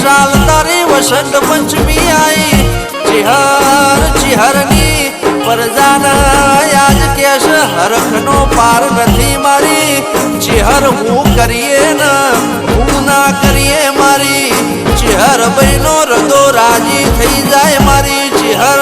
વિશાલ તારી વસંત પંચમી આઈ ચિહર ચિહરની પરજાના યાદ કેશ હરખનો પાર નથી મારી ચિહર હું કરીએ ના હું ના કરીએ મારી ચિહર બહેનો રદો રાજી થઈ જાય મારી ચિહર